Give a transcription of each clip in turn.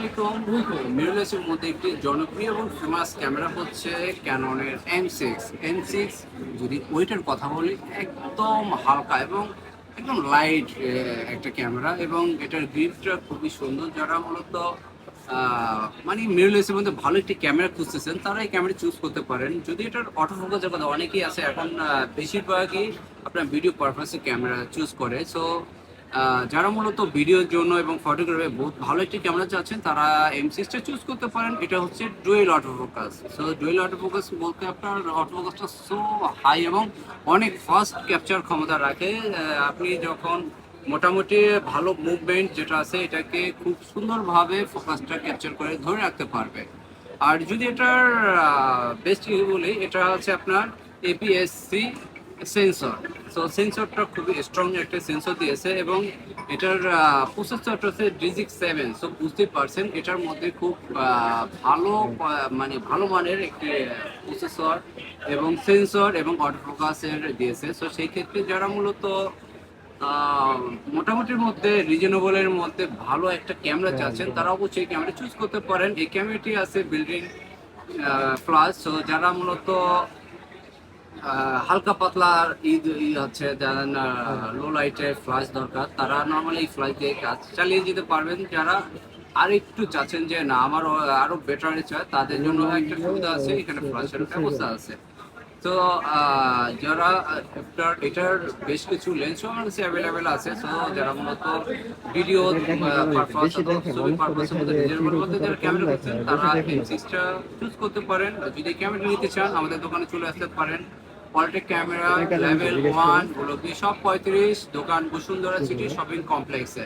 আলাইকুম। মিররলেসের মধ্যে একটি জনপ্রিয় এবং ফেমাস ক্যামেরা হচ্ছে ক্যাননের এম সিক্স এম সিক্স যদি ওইটার কথা বলি, একদম হালকা এবং একদম লাইট একটা ক্যামেরা এবং এটার গ্রিপটা খুবই সুন্দর। যারা মূলত মানে মিররলেসের মধ্যে ভালো একটি ক্যামেরা খুঁজতেছেন, তারা এই ক্যামেরা চুজ করতে পারেন। যদি এটার অটো ফোকাসের কথা, অনেকেই আছে, এখন বেশিরভাগই আপনার ভিডিও পারপাসে ক্যামেরা চুজ করে। সো যারা মূলত ভিডিওর জন্য এবং ফটোগ্রাফি বহুত ভালো একটি ক্যামেরা চাচ্ছেন, তারা এম সিক্সটা চুজ করতে পারেন। এটা হচ্ছে dual auto focus so dual auto focus বলতে আপনার অটো ফোকাসটা সো হাই এবং অনেক ফাস্ট ক্যাপচার ক্ষমতা রাখে। আপনি যখন মোটামুটি ভালো মুভমেন্ট যেটা আছে, এটাকে খুব সুন্দরভাবে ফোকাসটা ক্যাপচার করে ধরে রাখতে পারবে। আর যদি এটার বেস্ট বলি, এটা হচ্ছে আপনার এপিএসসি সেন্সর সো সেন্সরটা খুবই স্ট্রং একটা সেন্সর দিয়েছে এবং এটার প্রসেসরটা হচ্ছে ডিজিক সেভেন সো বুঝতেই পারছেন এটার মধ্যে খুব ভালো মানে ভালো মানের একটি প্রসেসর এবং সেন্সর এবং অটোফোকাসের দিয়েছে। সো সেই ক্ষেত্রে যারা মূলত মোটামুটির মধ্যে রিজনেবলের মধ্যে ভালো একটা ক্যামেরা চাচ্ছেন তারা অবশ্যই ক্যামেরা চুজ করতে পারেন। এই ক্যামেরাটি আছে বিল্ডিং প্লাস সো যারা মূলত হালকা পাতলা ঈদ ই হচ্ছে যারা লো লাইটের ফ্লাশ দরকার তারা নর্মালি ফ্লাশ দিয়ে কাজ চালিয়ে যেতে পারবেন। যারা আর একটু চাচ্ছেন যে না আমার আরও বেটার চায় তাদের জন্য একটা সুবিধা আছে এখানে ফ্লাশের ব্যবস্থা আছে। তো যারা এটার এটার বেশ কিছু লেন্সও আমার কাছে অ্যাভেলেবেল আছে তো যারা মূলত ভিডিও পারপাস ছবি পারপাসের মধ্যে নিজের মধ্যে যারা ক্যামেরা করছেন তারা এম সিক্সটা চুজ করতে পারেন। যদি ক্যামেরা নিতে চান আমাদের দোকানে চলে আসতে পারেন। পলিটেক ক্যামেরা লেভেল ওয়ান গোলকি সব পঁয়ত্রিশ দোকান বসুন্ধরা সিটি শপিং কমপ্লেক্সে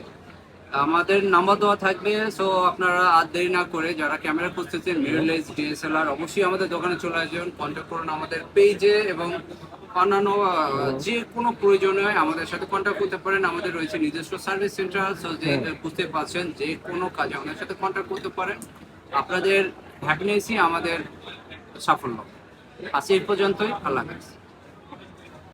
আমাদের নাম্বার দেওয়া থাকবে সো আপনারা আর দেরি না করে যারা ক্যামেরা খুঁজতেছেন মিররলেস ডিএসএলআর অবশ্যই আমাদের দোকানে চলে আসবেন কন্ট্যাক্ট করুন আমাদের পেজে এবং অন্যান্য যে কোনো প্রয়োজনে হয় আমাদের সাথে কন্ট্যাক্ট করতে পারেন। আমাদের রয়েছে নিজস্ব সার্ভিস সেন্টার সো যে বুঝতে পারছেন যে কোনো কাজে আমাদের সাথে কন্ট্যাক্ট করতে পারেন। আপনাদের হ্যাপিনেসই আমাদের সাফল্য। আজ এই পর্যন্তই আল্লাহ হাফেজ।